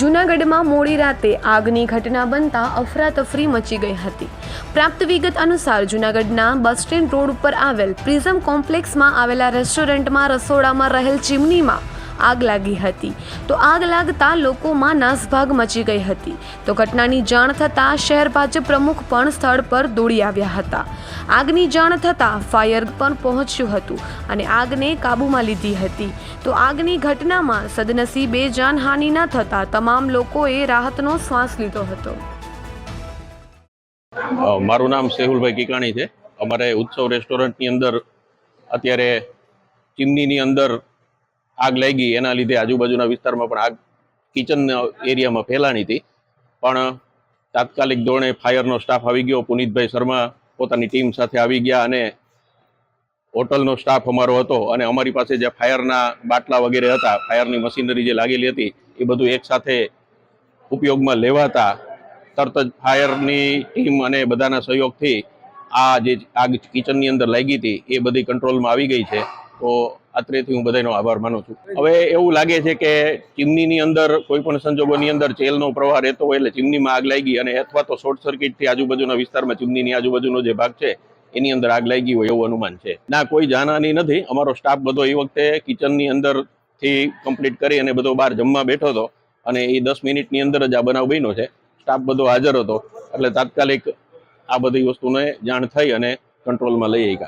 જૂનાગઢમાં મોડી રાતે આગની ઘટના બનતા અફરાતફરી મચી ગઈ હતી. પ્રાપ્ત વિગત અનુસાર જૂનાગઢના બસ સ્ટેન્ડ રોડ ઉપર આવેલ પ્રિઝમ કોમ્પ્લેક્સમાં આવેલા રેસ્ટોરન્ટમાં રસોડામાં રહેલ ચીમનીમાં આગ લાગી હતી. તો આગ લાગતા લોકોમાં નાસભાગ મચી ગઈ હતી. તો ઘટનાની જાણ થતાં શહેર ભાજપ પ્રમુખ પણ સ્થળ પર દોડી આવ્યા હતા. આગની જાણ થતાં ફાયર પણ પહોંચ્યું હતું અને આગને કાબૂમાં લીધી હતી. તો આગની ઘટનામાં સદનસીબે જાનહાનિ ન થતાં તમામ લોકોએ રાહતનો શ્વાસ લીધો હતો. મારું નામ સેહુલભાઈ કિકાણી છે. અમારે ઉત્સવ રેસ્ટોરન્ટની અંદર અત્યારે ચીમનીની અંદર આગ લાગી, એના લીધે આજુબાજુના વિસ્તારમાં પણ આગ કિચન એરિયામાં ફેલાણી હતી. પણ તાત્કાલિક ધોરણે ફાયરનો સ્ટાફ આવી ગયો. પુનિતભાઈ શર્મા પોતાની ટીમ સાથે આવી ગયા અને હોટલનો સ્ટાફ અમારો હતો અને અમારી પાસે જે ફાયરના બાટલા વગેરે હતા, ફાયરની મશીનરી જે લાગેલી હતી, એ બધું એકસાથે ઉપયોગમાં લેવાતા તરત જ ફાયરની ટીમ અને બધાના સહયોગથી આ જે આગ કિચનની અંદર લાગી હતી, એ બધી કંટ્રોલમાં આવી ગઈ છે. તો અત્રેથી હું બધાનો આભાર માનું છું. હવે એવું લાગે છે કે ચીમનીની અંદર કોઈ પણ સંજોગોની અંદર ચેલનો પ્રવાહ રહેતો હોય એટલે ચીમનીમાં આગ લાગી અને અથવા તો શોર્ટ સર્કિટથી આજુબાજુના વિસ્તારમાં ચીમનીની આજુબાજુનો જે ભાગ છે, એની અંદર આગ લાગી હોય એવું અનુમાન છે. ના, કોઈ જાનહાની નથી. અમારો સ્ટાફ બધો એ વખતે કિચનની અંદરથી કમ્પ્લીટ કરી અને બધો બહાર જમવા બેઠો હતો અને એ દસ મિનિટની અંદર જ આ બનાવ બન્યો છે. સ્ટાફ બધો હાજર હતો. એટલે તાત્કાલિક આ બધી વસ્તુને જાણ થઈ અને કંટ્રોલમાં લઈ આવ્યા.